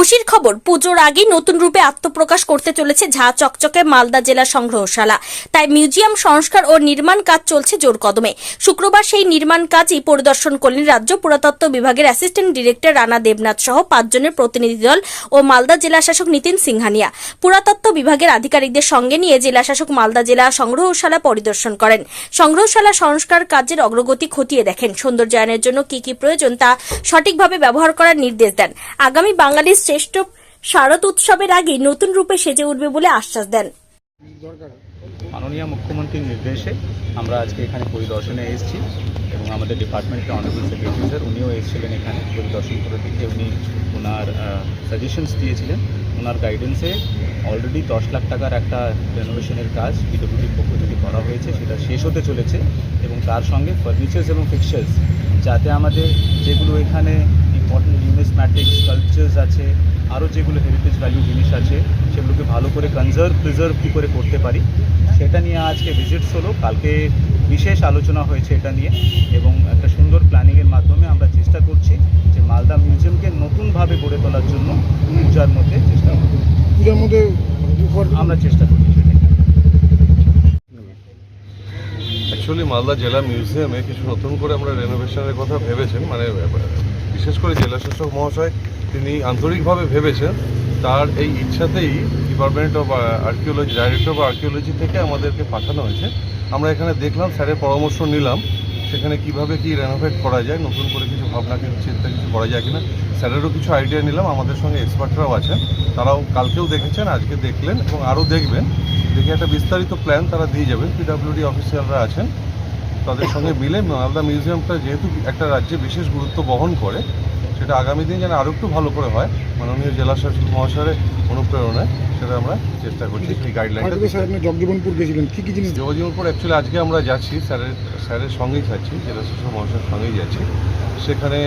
খুশির খবর, পুজোর আগেই নতুন রূপে আত্মপ্রকাশ করতে চলেছে ঝা চকচকে মালদা জেলা সংগ্রহশালা। তাই মিউজিয়াম সংস্কার ও নির্মাণ কাজ চলছে জোর কদমে। শুক্রবার সেই নির্মাণ কাজই পরিদর্শন করলেন রাজ্য পুরাতত্ত্ব বিভাগের অ্যাসিস্ট্যান্ট ডিরেক্টর রানা দেবনাথ সহ পাঁচজনের প্রতিনিধি দল ও মালদা জেলা শাসক নীতিন সিংহানিয়া। পুরাতত্ত্ব বিভাগের আধিকারিকদের সঙ্গে নিয়ে জেলা শাসক মালদা জেলা সংগ্রহশালা পরিদর্শন করেন। সংগ্রহশালা সংস্কার কাজের অগ্রগতি খতিয়ে দেখেন। সৌন্দর্যায়নের জন্য কি কি প্রয়োজন তা সঠিকভাবে ব্যবহার করার নির্দেশ দেন। আগামী বাঙালির শ্রেষ্ঠ শারদ উৎসবের আগে নতুন রূপে সেজে উঠবে বলে আশ্বাস দেন। মাননীয় মুখ্যমন্ত্রীর নির্দেশে আমরা আজকে এখানে পরিদর্শনে এসেছি এবং আমাদের ডিপার্টমেন্টের অনারেবল সেক্রেটারি স্যার, উনিও এসেছিলেন এখানে পরিদর্শন করে দেখে উনি ওনার সাজেশনস দিয়েছিলেন। ওনার গাইডেন্সে অলরেডি দশ লাখ টাকার একটা রেনোভেশনের কাজ পিডব্লিউডির পক্ষ থেকে করা হয়েছে, সেটা শেষ হতে চলেছে এবং তার সঙ্গে ফার্নিচার্স এবং ফিক্সার্স যাতে আমাদের যেগুলো এখানে ইম্পর্টেন্ট নিউমিসম্যাটিক স্কাল্পচার্স আছে আরও যেগুলো হেরিটেজ ভ্যালু জিনিস আছে সেগুলোকে ভালো করে কনজার্ভ প্রিজার্ভ কী করে করতে পারি সেটা নিয়ে আজকে ভিজিটস হলো। কালকে বিশেষ আলোচনা হয়েছে এটা নিয়ে এবং একটা সুন্দর প্ল্যানিংয়ের মাধ্যমে আমরা চেষ্টা করছি যে মালদা মিউজিয়ামকে নতুনভাবে গড়ে তোলার জন্য পূজার মধ্যে চেষ্টা পূজার মধ্যে আমরা চেষ্টা করছি অ্যাকচুয়ালি মালদা জেলা মিউজিয়ামে কিছু নতুন করে আমরা রেনোভেশনের কথা ভেবেছেন মানে বিশেষ করে জেলা শাসক মহাশয়, তিনি আন্তরিকভাবে ভেবেছেন তার এই ইচ্ছাতেই department of archaeology director of archaeology থেকে আমাদেরকে পাঠানো হয়েছে। আমরা এখানে দেখলাম, স্যারের পরামর্শ নিলাম, সেখানে কীভাবে কি রেনোভেট করা যায়, নতুন করে কিছু ভাবনা, কিছু চিন্তা, কিছু করা যায় কিনা। স্যারেরও কিছু আইডিয়া নিলাম, আমাদের সঙ্গে এক্সপার্টরাও আছেন। তারাও কালকেও দেখেছেন, আজকে দেখলেন এবং আরও দেখবেন। দেখে একটা বিস্তারিত প্ল্যান তারা দিয়ে যাবেন। পিডাব্লিউডি অফিসিয়ালরা আছেন। তাদের সঙ্গে মিলে মালদা মিউজিয়ামটা যেহেতু একটা রাজ্যে বিশেষ গুরুত্ব বহন করে সেটা আগামী দিন যেন আরও একটু ভালো করে হয় মাননীয় জেলা শাসক মহাশয়ের অনুপ্রেরণায় সেটা আমরা চেষ্টা করছি সেই গাইডলাইনটা আগে স্যার আপনি জগজীবনপুর গেছিলেন কী কী জিনিস? জগজীবনপুর অ্যাকচুয়ালি আজকে আমরা যাচ্ছি স্যারের স্যারের সঙ্গেই যাচ্ছি জেলা শাসক মহাশয়ের সঙ্গেই যাচ্ছি। সেখানে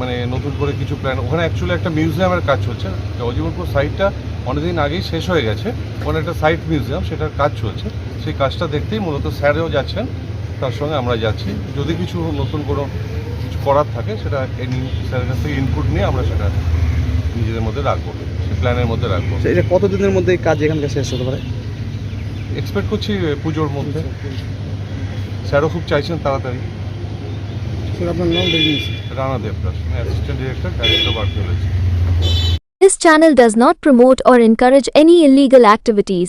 মানে নতুন করে কিছু প্ল্যান ওখানে অ্যাকচুয়ালি একটা মিউজিয়ামের কাজ চলছে। যোগাযোগপুর সাইটটা অনেকদিন আগেই শেষ হয়ে গেছে। ওখানে একটা সাইট মিউজিয়াম সেটার কাজ চলছে। সেই কাজটা দেখতেই মূলত স্যারেও যাচ্ছেন তার সঙ্গে আমরা যাচ্ছি। যদি কিছু নতুন কোনো কিছু করার থাকে সেটা স্যারের কাছ থেকে ইনপুট নিয়ে আমরা সেটা নিজেদের মধ্যে রাখব সেই প্ল্যানের মধ্যে রাখব। আচ্ছা, এটা কতদিনের মধ্যে কাজ এখানকার শেষ হতে পারে? এক্সপেক্ট করছি পুজোর মধ্যে। স্যারও খুব চাইছেন তাড়াতাড়ি। স্যার আপনার নাম Rana Debdas assistant director director of This channel does not promote or encourage any illegal activities.